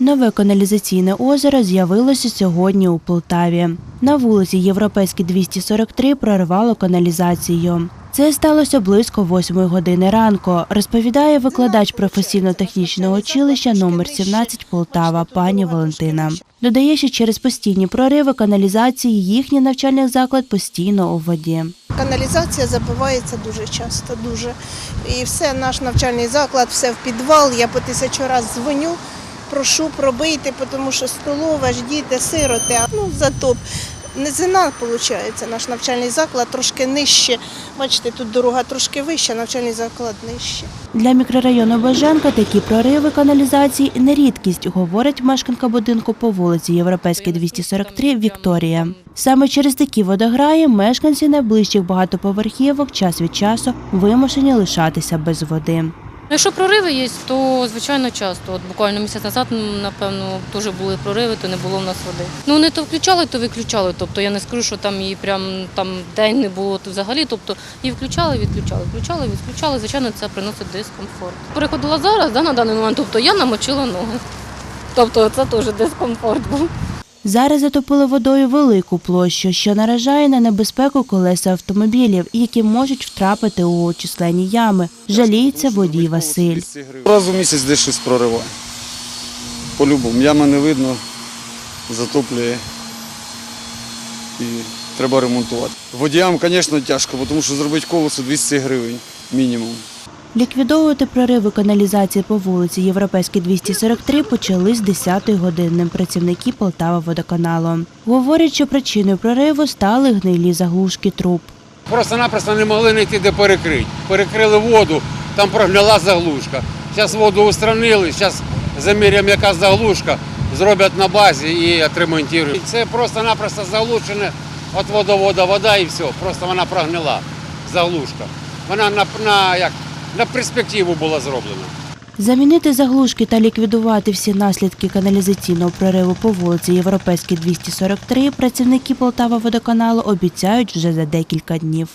Нове каналізаційне озеро з'явилося сьогодні у Полтаві. На вулиці Європейській 243 прорвало каналізацію. Це сталося близько 8 години ранку, розповідає викладач професійно-технічного училища номер 17 Полтава пані Валентина. Додає, що через постійні прориви каналізації їхній навчальний заклад постійно у воді. Каналізація забивається дуже часто, дуже. І все, наш навчальний заклад, все в підвал. Я по тисячу разів дзвоню, прошу пробити, тому що столова ж діти, сироти. Ну, зато низина, виходить, наш навчальний заклад трошки нижче. Бачите, тут дорога трошки вища, навчальний заклад нижче. Для мікрорайону Боженка такі прориви каналізації не рідкість, говорить мешканка будинку по вулиці Європейській 243 Вікторія. Саме через такі водограї мешканці найближчих багатоповерхівок час від часу вимушені лишатися без води. Ну, Якщо прориви є, то звичайно часто. От буквально місяць назад, напевно, теж були прориви, то не було в нас води. Ну вони то включали, то виключали. Тобто я не скажу, що там її прям там день не було то взагалі. Тобто її включали, відключали, включали, відключали. Звичайно, це приносить дискомфорт. Переходила зараз, да, на даний момент, тобто я намочила ноги. Тобто це теж дискомфорт був. Зараз затопили водою велику площу, що наражає на небезпеку колеса автомобілів, які можуть втрапити у численні ями. Жаліється водій Василь. Раз у місяць десь щось прориває. По-любому. Ями не видно, затоплює і треба ремонтувати. Водіям, звісно, тяжко, тому що зробити колесо 200 гривень мінімум. Ліквідовувати прориви каналізації по вулиці Європейській 243 почали з 10-ї години працівники Полтава водоканалу. Говорять, що причиною прориву стали гнилі заглушки труб. Просто-напросто не могли знайти де перекрити. Перекрили воду, там прогнила заглушка. Зараз воду устранили, зараз заміряємо, яка заглушка, зроблять на базі і отремонтують. Це просто-напросто заглушене від водовода вода і все. Просто вона прогнила, заглушка. Вона на, на, як, на перспективу була зроблена. Замінити заглушки та ліквідувати всі наслідки каналізаційного прориву по вулиці Європейській 243 працівники Полтава водоканалу обіцяють вже за декілька днів.